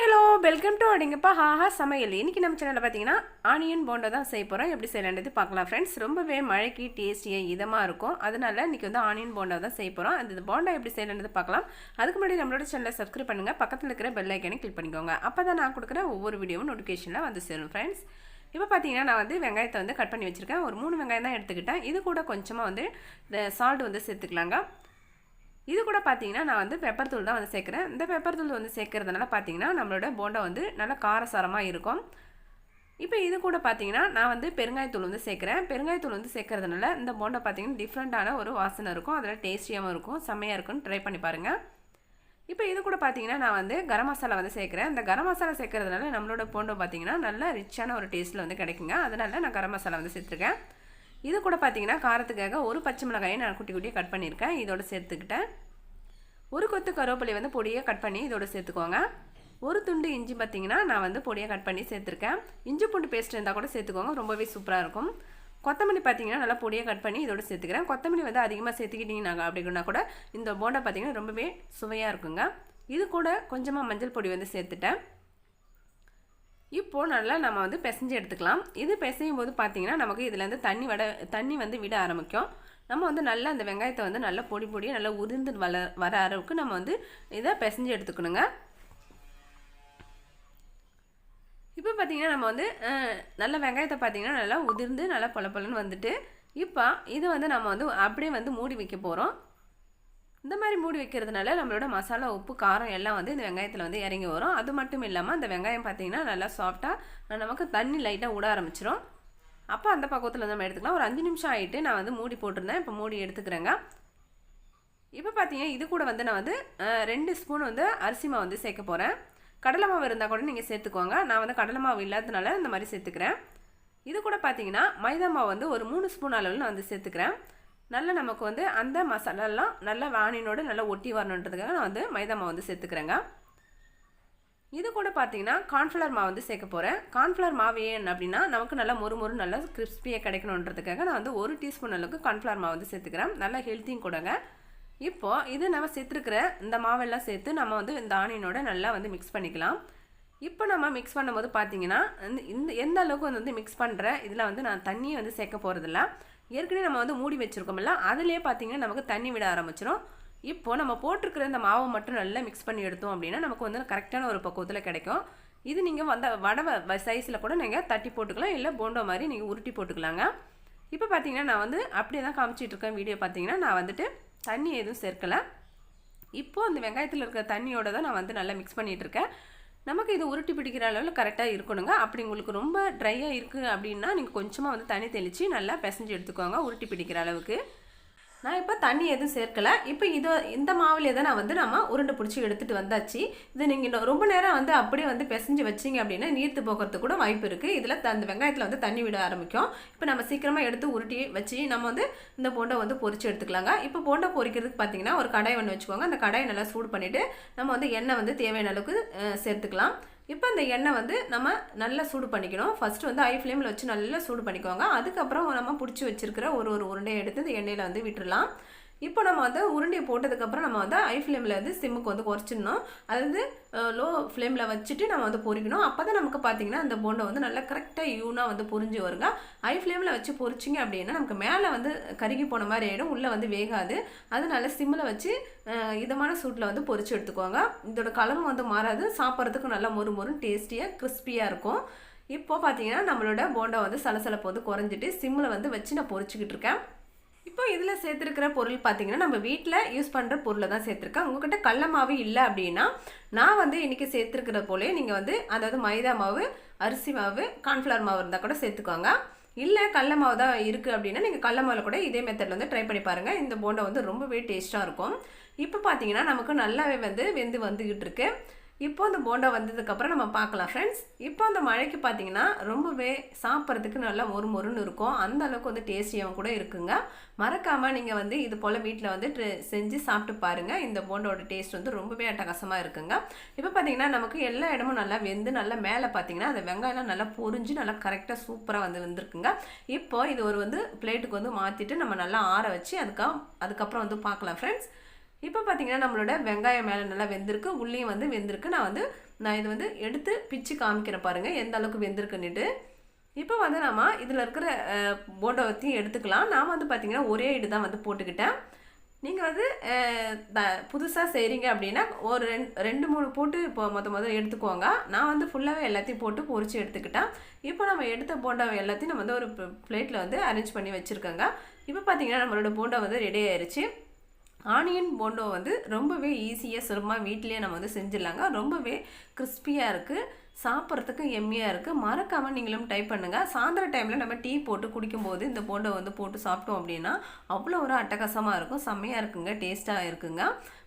Hi hello welcome to அடிங்கப்பா ஹாஹா சமையல். இன்றைக்கி நம்ம சேனலில் பார்த்தீங்கன்னா ஆனியன் போண்டா தான் செய்ய போகிறோம் எப்படி செய்யலான்றது பார்க்கலாம் ஃப்ரெண்ட்ஸ் ரொம்பவே மழைக்கு டேஸ்டியாக இதமாக இருக்கும். அதனால இன்றைக்கி வந்து ஆனியன் போண்டா தான் செய்ய போகிறோம் அந்த போண்டா எப்படி செய்யலான்றது பார்க்கலாம். அதுக்கு முன்னாடி நம்மளோட சேனலை சப்ஸ்கிரைப் பண்ணுங்கள் பக்கத்தில் இருக்கிற பெல் ஐக்கானே கிளிக் பண்ணிக்கோங்க. அப்போ தான் நான் கொடுக்குற ஒவ்வொரு வீடியோவும் நோட்டிஃபிகேஷனில் வந்து சேரும் ஃப்ரெண்ட்ஸ் இப்போ பார்த்தீங்கன்னா நான் வந்து வெங்காயத்தை வந்து கட் பண்ணி வச்சுருக்கேன். ஒரு மூணு வெங்காயம் தான் எடுத்துக்கிட்டேன். இது கூட கொஞ்சமாக வந்து சால்ட் வந்து சேர்த்துக்கலாங்க. இது கூட பார்த்தீங்கன்னா நான் வந்து பெப்பர் தூள் தான் வந்து சேர்க்குறேன். இந்த பெப்பர் தூள் வந்து சேர்க்கறதுனால பார்த்தீங்கன்னா நம்மளோட போண்டா வந்து நல்லா காரசாரமாக இருக்கும். இப்போ இது கூட பார்த்தீங்கன்னா நான் வந்து பெருங்காயத்தூள் வந்து சேர்க்குறேன். பெருங்காயத்தூள் வந்து சேர்க்குறதுனால இந்த போண்டா பார்த்தீங்கன்னா டிஃப்ரெண்ட்டான ஒரு வாசனை இருக்கும். அதில் டேஸ்டியாகவும் இருக்கும். செம்மையாக இருக்கும்னு ட்ரை பண்ணி பாருங்கள் இப்போ இது கூட பார்த்தீங்கன்னா நான் வந்து கரம் மசாலா வந்து சேர்க்குறேன். இந்த கரம் மசாலா சேர்க்குறதுனால நம்மளோட போண்டோ பார்த்தீங்கன்னா நல்ல ரிச்சான ஒரு டேஸ்ட்டில் வந்து கிடைக்குங்க. அதனால நான் கரம் மசாலா வந்து சேர்த்துருக்கேன். இது கூட பார்த்தீங்கன்னா காரத்துக்காக ஒரு பச்சை மிளகாயை நான் குட்டி குட்டியாக கட் பண்ணியிருக்கேன். இதோட சேர்த்துக்கிட்டேன். ஒரு கொத்து கருவேப்பிலை வந்து பொடியாக கட் பண்ணி இதோட சேர்த்துக்கோங்க. ஒரு துண்டு இஞ்சி பார்த்தீங்கன்னா நான் வந்து பொடியாக கட் பண்ணி சேர்த்துருக்கேன். இஞ்சி பூண்டு பேஸ்ட் இருந்தால் கூட சேர்த்துக்கோங்க ரொம்பவே சூப்பராக இருக்கும். கொத்தமல்லி பார்த்தீங்கன்னா நல்லா பொடியாக கட் பண்ணி இதோட சேர்த்துக்கிறேன். கொத்தமல்லி வந்து அதிகமாக சேர்த்துக்கிட்டீங்கன்னா அப்படின்னா கூட இந்த போண்டா பார்த்தீங்கன்னா ரொம்பவே சுவையாக இருக்குங்க. இது கூட கொஞ்சமாக மஞ்சள் பொடி வந்து சேர்த்துட்டேன். இப்போது நல்லா நம்ம வந்து பிசைஞ்சு எடுத்துக்கலாம். இது பிசையும் போது பார்த்தீங்கன்னா நமக்கு இதுலேருந்து தண்ணி வட தண்ணி வந்து விட ஆரம்பிக்கும். நம்ம வந்து நல்லா அந்த வெங்காயத்தை வந்து நல்லா பொடி பொடியாக நல்லா உதிர்ந்து வள வர அளவுக்கு நம்ம வந்து இதை பிசைஞ்சு எடுத்துக்கணுங்க. இப்போ பார்த்திங்கன்னா நம்ம வந்து நல்ல வெங்காயத்தை பார்த்திங்கன்னா நல்லா உதிர்ந்து நல்லா பொல பொலன்னு வந்துட்டு இப்போ இது வந்து நம்ம வந்து அப்படியே வந்து மூடி வைக்க போகிறோம் இந்த மாதிரி மூடி வைக்கிறதுனால நம்மளோட மசாலா உப்பு காரம் எல்லாம் வந்து இந்த வெங்காயத்தில் வந்து இறங்கி வரும். அது மட்டும் இல்லாமல் அந்த வெங்காயம் பார்த்திங்கன்னா நல்லா சாஃப்டாக நமக்கு தண்ணி லைட்டாக விட ஆரம்பிச்சிரும். அப்போ அந்த பக்கத்தில் நம்ம எடுத்துக்கலாம். ஒரு அஞ்சு நிமிஷம் ஆகிட்டு நான் வந்து மூடி போட்டிருந்தேன். இப்போ மூடி எடுத்துக்கிறேங்க. இப்போ பார்த்தீங்கன்னா இது கூட வந்து நான் வந்து ரெண்டு ஸ்பூன் வந்து அரிசி மாவு வந்து சேர்க்க போகிறேன் கடலை மாவு இருந்தால் கூட நீங்கள் சேர்த்துக்கோங்க. நான் வந்து கடலை மாவு இல்லாததுனால இந்த மாதிரி சேர்த்துக்கிறேன். இது கூட பார்த்தீங்கன்னா மைதா மாவு வந்து ஒரு மூணு ஸ்பூன் அளவில் நான் வந்து சேர்த்துக்கிறேன். நல்லா நமக்கு வந்து அந்த மசாலாலாம் நல்லா வானினோடு நல்லா ஒட்டி வரணுன்றதுக்காக நான் வந்து மைதா மாவு வந்து சேர்த்துக்கிறேங்க. இது கூட பார்த்தீங்கன்னா கார்ன்ஃப்ளவர் மாவு வந்து சேர்க்க போகிறேன் கார்ன்ஃப்ளவர் மாவு ஏன் அப்படின்னா நமக்கு நல்லா மொறு மொறு நல்லா கிறிஸ்பியாக கிடைக்கணுன்றதுக்காக நான் வந்து ஒரு டீஸ்பூன் அளவுக்கு கார்ன்ஃப்ளவர் மாவு வந்து சேர்த்துக்கிறேன். நல்லா ஹெல்த்தியும் கொடுங்க. இப்போது இது நம்ம சேர்த்துருக்கிற இந்த மாவெல்லாம் சேர்த்து நம்ம வந்து இந்த ஆனியனோட நல்லா வந்து மிக்ஸ் பண்ணிக்கலாம். இப்போ நம்ம மிக்ஸ் பண்ணும்போது பார்த்தீங்கன்னா இந்த எந்த அளவுக்கு வந்து மிக்ஸ் பண்ணுற இதில் வந்து நான் தண்ணியை வந்து சேர்க்க போகிறதில்ல ஏற்கனவே நம்ம வந்து மூடி வச்சுருக்கோம்ல அதுலேயே பார்த்தீங்கன்னா நமக்கு தண்ணி விட ஆரம்பிச்சிடும் இப்போ நம்ம போட்டிருக்கிற இந்த மாவை மட்டும் நல்லா மிக்ஸ் பண்ணி எடுத்தோம் அப்படின்னா நமக்கு வந்து கரெக்டான ஒரு பக்குவத்தில் கிடைக்கும். இது நீங்கள் வந்த வடவை சைஸில் கூட நீங்கள் தட்டி போட்டுக்கலாம் இல்லை போண்டோ மாதிரி நீங்கள் உருட்டி போட்டுக்கலாங்க. இப்போ பார்த்தீங்கன்னா நான் வந்து அப்படியே தான் காமிச்சிட்ருக்கேன் வீடியோ பார்த்தீங்கன்னா நான் வந்துட்டு தண்ணி எதுவும் சேர்க்கலை. இப்போது அந்த வெங்காயத்தில் இருக்கிற தண்ணியோட தான் நான் வந்து நல்லா மிக்ஸ் பண்ணிகிட்ருக்கேன் நமக்கு இது உருட்டி பிடிக்கிற அளவில் கரெக்டாக இருக்கணுங்க. அப்படி உங்களுக்கு ரொம்ப ட்ரையாக இருக்குது அப்படின்னா நீங்கள் கொஞ்சமாக வந்து தண்ணி தெளித்து நல்லா பிசைஞ்சு எடுத்துக்கோங்க உருட்டி பிடிக்கிற அளவுக்கு. நான் இப்போ தண்ணி எதுவும் சேர்க்கலை. இப்போ இது இந்த மாவுலேயே தான் நான் வந்து நம்ம உருண்டை பிடிச்சி எடுத்துகிட்டு வந்தாச்சு. இது நீங்கள் ரொம்ப நேரம் வந்து அப்படியே வந்து பிசைஞ்சு வச்சிங்க அப்படின்னா நீர்த்து போகிறதுக்கு கூட வாய்ப்பு இருக்குது இதில் அந்த வெங்காயத்தில் வந்து தண்ணி விட ஆரம்பிக்கும். இப்போ நம்ம சீக்கிரமாக எடுத்து உருட்டி வச்சு நம்ம வந்து இந்த போண்டை வந்து பொறிச்சு எடுத்துக்கலாங்க. இப்போ போண்டை பொறிக்கிறதுக்கு பார்த்தீங்கன்னா ஒரு கடாய் ஒன்று வச்சுக்கோங்க. அந்த கடாயை நல்லா சூடு பண்ணிவிட்டு நம்ம வந்து எண்ணெய் வந்து தேவையான அளவுக்கு சேர்த்துக்கலாம். இப்போ அந்த எண்ணெய் வந்து நம்ம நல்லா சூடு பண்ணிக்கணும். ஃபஸ்ட்டு வந்து ஐ ஃப்ளேமில் வச்சு நல்லா சூடு பண்ணிக்கோங்க. அதுக்கப்புறம் நம்ம பிடிச்சி வச்சுருக்கிற ஒரு ஒரு உருண்டையை எடுத்து இந்த எண்ணெயில் வந்து விட்டுடலாம் இப்போ நம்ம வந்து உருண்டையை போட்டதுக்கப்புறம் நம்ம வந்து ஐ ஃப்ளேமில் வந்து சிம்முக்கு வந்து குறைச்சிடணும். அதாவது லோ ஃப்ளேமில் வச்சுட்டு நம்ம வந்து பொறிக்கணும். அப்போ தான் நமக்கு பார்த்தீங்கன்னா அந்த போண்டை வந்து நல்லா கரெக்டாக யூனாக வந்து பொரிஞ்சு வருங்க. ஐ ஃப்ளேமில் வச்சு பொறிச்சிங்க அப்படின்னா நமக்கு மேலே வந்து கருகி போன மாதிரி ஆகிடும் உள்ளே வந்து வேகாது. அதனால சிம்மில் வச்சு இதமான சூட்டில் வந்து பொறிச்சு எடுத்துக்கோங்க. இதோட கலரும் வந்து மாறாது. சாப்பிட்றதுக்கு நல்லா மொறு மொறுன்னு டேஸ்டியாக கிறிஸ்பியாக இருக்கும். இப்போது பார்த்தீங்கன்னா நம்மளோட போண்டா வந்து சலசலப்பு வந்து குறைஞ்சிட்டு சிம்மில் வந்து வச்சு நான் பொரிச்சிக்கிட்டு இருக்கேன். இப்போ இதில் சேர்த்துருக்கிற பொருள் பார்த்தீங்கன்னா நம்ம வீட்டில் யூஸ் பண்ணுற பொருளை தான் சேர்த்துருக்கேன். உங்ககிட்ட கடல மாவு இல்லை அப்படின்னா நான் வந்து இன்றைக்கி சேர்த்துருக்கிற போலே நீங்கள் வந்து அதாவது மைதா மாவு அரிசி மாவு கார்ன்ஃப்ளவர் மாவு இருந்தால் கூட சேர்த்துக்கோங்க. இல்லை கடல மாவு தான் இருக்குது அப்படின்னா நீங்கள் கடல மாவில் கூட இதே மெத்தடில் வந்து ட்ரை பண்ணி பாருங்கள் இந்த போண்டை வந்து ரொம்பவே டேஸ்ட்டாக இருக்கும். இப்போ பார்த்தீங்கன்னா நமக்கு நல்லாவே வந்து வெந்து வந்துக்கிட்டு இருக்குது இப்போ அந்த போண்டா வந்ததுக்கப்புறம் நம்ம பார்க்கலாம் ஃப்ரெண்ட்ஸ் இப்போ அந்த மழைக்கு பார்த்தீங்கன்னா ரொம்பவே சாப்பிட்றதுக்கு நல்லா மொறு மொறுன்னு இருக்கும். அந்த அளவுக்கு வந்து டேஸ்டியாகவும் கூட இருக்குங்க. மறக்காமல் நீங்கள் வந்து இது போல் வீட்டில் வந்து செஞ்சு சாப்பிட்டு பாருங்கள் இந்த போண்டோட டேஸ்ட் வந்து ரொம்பவே அட்டகாசமாக இருக்குங்க. இப்போ பார்த்தீங்கன்னா நமக்கு எல்லா இடமும் நல்லா வெந்து நல்லா மேலே பார்த்தீங்கன்னா அந்த வெங்காயம்லாம் நல்லா பொரிஞ்சு நல்லா கரெக்டாக சூப்பராக வந்து வந்திருக்குங்க. இப்போ இது ஒரு வந்து பிளேட்டுக்கு வந்து மாற்றிட்டு நம்ம நல்லா ஆற வச்சு அதுக்காக அதுக்கப்புறம் வந்து பார்க்கலாம் ஃப்ரெண்ட்ஸ் இப்போ பார்த்தீங்கன்னா நம்மளோட வெங்காயம் மேலே நல்லா வெந்திருக்கு உள்ளேயும் வந்து வெந்திருக்கு. நான் வந்து நான் இது வந்து எடுத்து பிச்சு காமிக்கிறேன் பாருங்கள் எந்த அளவுக்கு வெந்திருக்குன்னுட்டு. இப்போ வந்து நம்ம இதில் இருக்கிற அஹ், எடுத்துக்கலாம். நான் வந்து பார்த்தீங்கன்னா ஒரே இடு தான் வந்து போட்டுக்கிட்டேன். நீங்கள் வந்து த புதுசாக செய்கிறீங்க அப்படின்னா ஒரு ரெண்டு ரெண்டு மூணு போட்டு இப்போ மொத்த மொதல் எடுத்துக்கோங்க. நான் வந்து ஃபுல்லாகவே எல்லாத்தையும் போட்டு பொறிச்சு எடுத்துக்கிட்டேன். இப்போ நம்ம எடுத்த போண்டாவை எல்லாத்தையும் நம்ம வந்து ஒரு பிளேட்டில் வந்து அரேஞ்ச் பண்ணி வச்சுருக்கோங்க. இப்போ பார்த்தீங்கன்னா நம்மளோட போண்டா வந்து ரெடி ஆயிடுச்சு ஆனியன் போண்டோ வந்து ரொம்பவே ஈஸியாக சுலபமாக வீட்டிலேயே நம்ம வந்து செஞ்சிடலாங்க. ரொம்பவே கிறிஸ்பியாக இருக்குது சாப்பிட்றதுக்கு எம்மியாக இருக்குது மறக்காமல் நீங்களும் டைப் பண்ணுங்கள் சாயந்தர டைமில் நம்ம டீ போட்டு குடிக்கும்போது இந்த போண்டை வந்து போட்டு சாப்பிட்டோம் அப்படின்னா அவ்வளோ ஒரு அட்டகாசமாக இருக்கும். செம்மையாக இருக்குங்க டேஸ்ட்டாக இருக்குங்க.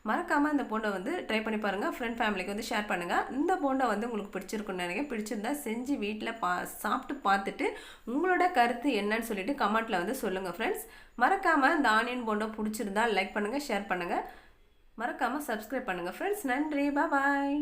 மறக்காமல் இந்த போண்டை வந்து ட்ரை பண்ணி பாருங்கள் ஃப்ரெண்ட் ஃபேமிலிக்கு வந்து ஷேர் பண்ணுங்கள் இந்த போண்டை வந்து உங்களுக்கு பிடிச்சிருக்குன்னு நினைக்கிறேன். பிடிச்சிருந்தா செஞ்சு வீட்டில் பா சாப்பிட்டு பார்த்துட்டு உங்களோட கருத்து என்னன்னு சொல்லிட்டு கமெண்ட்டில் வந்து சொல்லுங்கள் ஃப்ரெண்ட்ஸ் மறக்காமல் இந்த ஆனியன் போண்டை பிடிச்சிருந்தா லைக் பண்ணுங்கள் ஷேர் பண்ணுங்கள் மறக்காமல் சப்ஸ்கிரைப் பண்ணுங்கள் ஃப்ரெண்ட்ஸ் நன்றி. பாய்